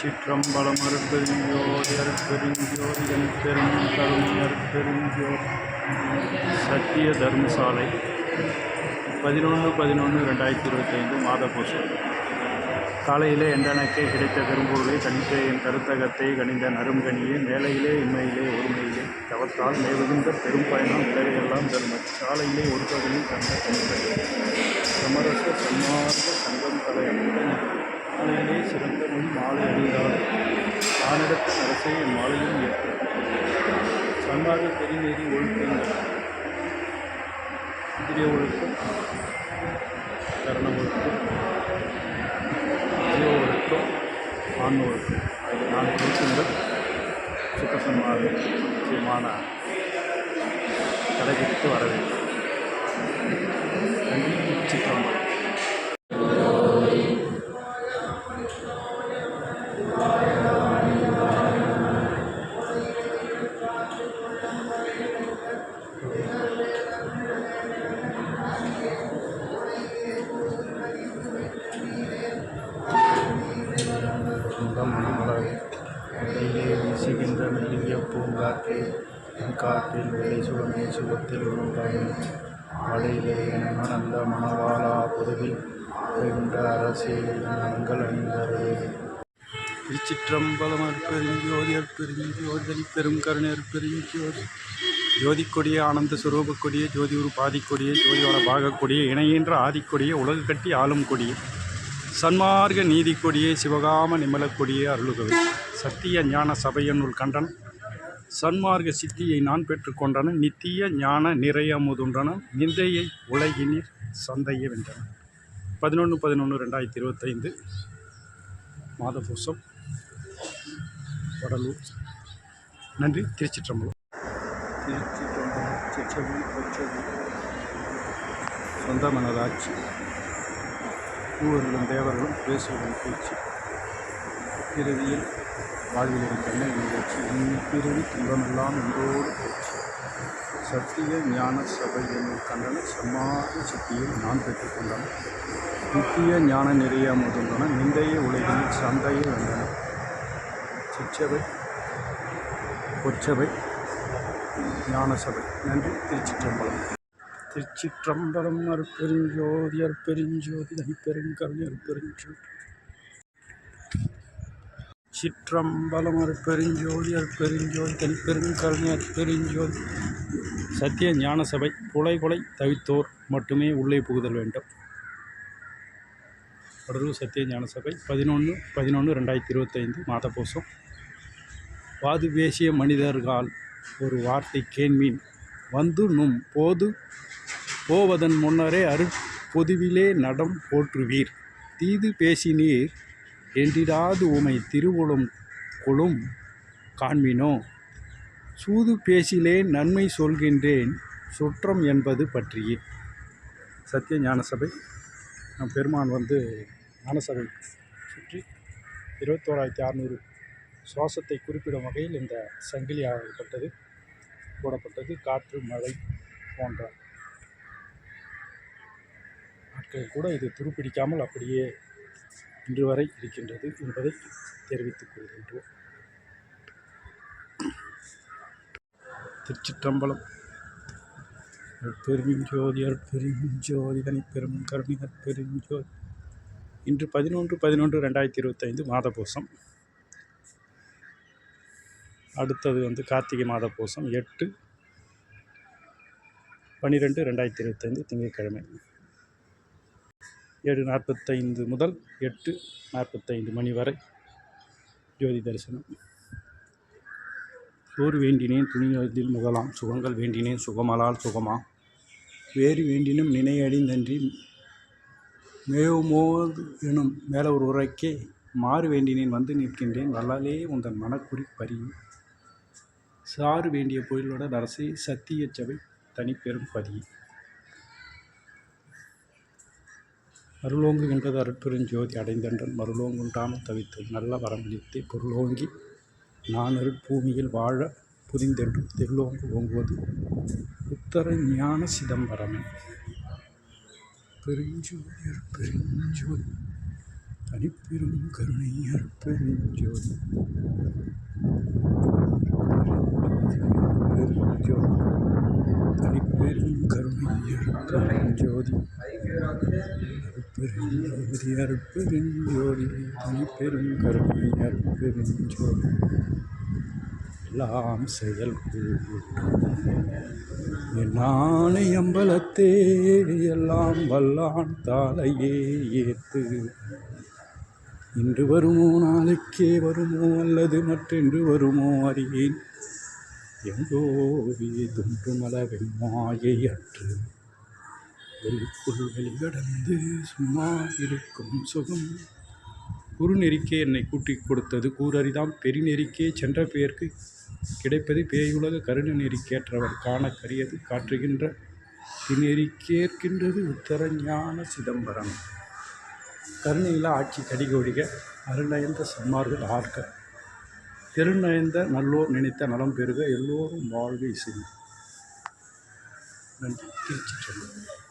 திருச்சிற்றம்பலம் அருட்பெருஞ்சோதி என் பெரும் கருணை அருட்பெருஞ்சோதி சத்திய தர்மசாலை பதினொன்று பதினொன்று ரெண்டாயிரத்தி இருபத்தைந்து மாத பூசம் காலையிலே என்றனக்கே கிடைத்த பெரும்பொருளை கணித்த என் கருத்தகத்தை கணிந்த நறுங்கனியே மேலையிலே இன்மையிலே ஒருமையிலே. தவத்தால் மேவுகின்ற பெரும் பயணம் உலகையெல்லாம் தர்ம சாலையிலே ஒரு பகுதியில் தந்த கணிப்பது சமரச சன்மார்க்க சங்கம் தலை மாலையிலே சிறந்த முன் மாலை அணிந்தால் ஆனிடத்த அரசே என் மாலையும் ஏற்று. சன்மார்க்க பெருநெறி ஒழுக்கங்கள் இந்திரிய ஒழுக்கம். கரண ஒழுக்கம். ஜீவ ஒழுக்கம். ஆண் ஒழுக்கம். ஆகிய நான்கு ஒழுக்கங்கள் சுத்தசன்மாக முக்கியமான கடைபிடித்து வர வேண்டும் நன்றி சித்தம்பரம் பூங்காற்றில் என் காற்றில் வெள்ளை சுடமே சுகத்தில் உருவாகும் மழையிலே மணந்த மணவாளா பொதுவில் வென்ற அரசியல் நாங்கள் அணிந்தரே திருச்சிற்றம்பலம் அற்பெருஞ்சோதி அற்பெருஞ்சோதி பெரும் கருணர் அற்பெருஞ்சோதி ஜோதி கொடிய ஆனந்த சுரூப கொடியே ஜோதி உரு பாதி ஜோதியோட பாகக்கொடியே இணையின்ற ஆதிக்கொடியே உலகு கட்டி ஆளும் கொடியே. சன்மார்க்க நீதி கொடியே சிவகாம நிமலக்கொடியே அருளுகவே. சத்திய ஞான சபையனுள் கண்டன் சன்மார்க்க சித்தியை நான் பெற்றுக்கொண்டன நித்திய ஞான நிறைய முதுன்றன நிந்தையை உலகினீர் சந்தையை வென்றன. பதினொன்று பதினொன்று ரெண்டாயிரத்தி இருபத்தைந்து மாதபூசம் வடலூர். நன்றி திருச்சிற்றம்பலம். திருச்சிற்றம்பலம் சொந்த மனதாட்சி. ஊர்களும் தேவர்களும் பேசுவதன் பேச்சு. இறுதியில் வாழ்வில் இருக்கின்ற நிகழ்ச்சி பிறவி துன்பமெல்லாம் என்றோடு பேச்சு. சத்திய ஞான சபை என்னும் கண்டன சம்மாத சித்தியில் நான் பெற்றுக்கொண்டன நித்திய ஞான நிறைய முதல்வன நிந்தைய உலகில் சந்தையை வந்தன. சிச்சபை பொற்சபை ஞான சபை. நன்றி. திருச்சிற்றம்பலம். திருச்சிற்றம்பலம் அற்பெருஞ்சோதி அற்பெருஞ்சோதி தனிப்பெருங்கருணை அற்பெருஞ்சோதி சிற்றம்பலம் அற்பெருஞ்சோதி பெருங்கருணை தனிப்பெருங்கருணை அற்பெருஞ்சோதி சத்திய ஞான சபை புலை கொலை தவித்தோர் மட்டுமே உள்ளே புகுதல் வேண்டும். வடலூர் சத்திய ஞான சபை பதினொன்று பதினொன்று ரெண்டாயிரத்தி இருபத்தைந்து மாதபோசம் வாது பேசிய மனிதர்கள் ஒரு வார்த்தை கேண்மீன். வந்து நும் போது போவதன் முன்னரே அருட்பொதுவிலே நடம் போற்றுவீர். தீது பேசினீர் என்றிடாது உமை திருவுளம் கொளும் காண்மினோ சூது பேசிலேன் நன்மை சொல்கின்றேன் சுற்றம் என்பது பற்றியே. சத்திய ஞானசபை நம் பெருமான் வந்து ஞானசபை சுற்றி இருபத்தோராயிரத்தி அறநூறு சுவாசத்தை குறிப்பிடும் வகையில் இந்த சங்கிலி ஆகப்பட்டது போடப்பட்டது காற்று மழை போன்ற நாட்கள் கூட இது துருப்பிடிக்காமல் அப்படியே இன்று வரை இருக்கின்றது என்பதை தெரிவித்துக் கொள்கின்றோம். திருச்சிற்றம்பலம். பெருஞ்சோதி பெருஞ்சோதிதனை பெரும் கருணிகர் பெருஞ்சோதி இன்று பதினொன்று பதினொன்று ரெண்டாயிரத்தி இருபத்தைந்து மாதபூசம் அடுத்தது வந்து கார்த்திகை மாத பூசம் எட்டு பன்னிரெண்டு ரெண்டாயிரத்தி இருபத்தைந்து திங்கட்கிழமை. ஏழு நாற்பத்தைந்து முதல் எட்டு நாற்பத்தைந்து மணி வரை ஜோதி தரிசனம். சோறு வேண்டினேன் துணிவதில் முகலாம் சுகங்கள் வேண்டினேன் சுகமலால் சுகமா? வேறு வேண்டினும் நினையடிந்தன்றி மேவுமோது எனும் மேல ஒரு உரைக்கே மாறு வேண்டினேன் வந்து நிற்கின்றேன் வல்லாலே உந்தன் மனக்குறி பரியும் சாறு வேண்டிய பொருளோட அரசை சத்திய சபை தனிப்பெரும் பதி மருளோங்குகின்றது அருட்பெருஞ்சோதி அடைந்தன்றன். மருளோங்குண்டாமல் தவித்தது நல்ல வரமளித்து பொருளோங்கி நானொரு பூமியில் வாழ புரிந்தென்று திருளோங்கு ஓங்குவது உத்தர ஞான சிதம்பரமே. பெருஞ்சோதி அருட்பெருஞ்சோதி தனிப்பெரும் கருணை அருட்பெருஞ்சோதி தனிப்பெரும் கருணை அற்பெருஞ்சோதி அற்பெருஞ்சோதி அற்பெருஞ்சோதி தனிப்பெரும் கருணை எல்லாம் செயல் நாணயம்பலத்தே எல்லாம் வல்லான் தாளையே ஏத்து. இன்று வருமோ நாளைக்கே வருமோ அல்லது மற்றென்று வருமோ அறியேன். எங்கோவி துன்றுமல வெம்மாயை அற்று. வெளிக்குள் வெளிகடந்து சும்மா இருக்கும் சுகம். குறுநெறிக்கே என்னை கூட்டிக் கொடுத்தது கூறறிதாம். பெருநெறிக்கே சென்ற பெயர்க்கு கிடைப்பது பேயுலக கருண நெறிக்கேற்றவர் காண கரியது காற்றுகின்ற திநெறிக்கேற்கின்றது உத்தர ஞான சிதம்பரம். கருணையில ஆட்சி கடிகொழிக அருணயந்த சன்மார்கள் ஆர்க. திருநயந்த நல்லோர் நினைத்த நலம் பெறுக எல்லோரும் வாழ்வை செய்யும் நன்றி. திருச்சி சொல்லுங்கள்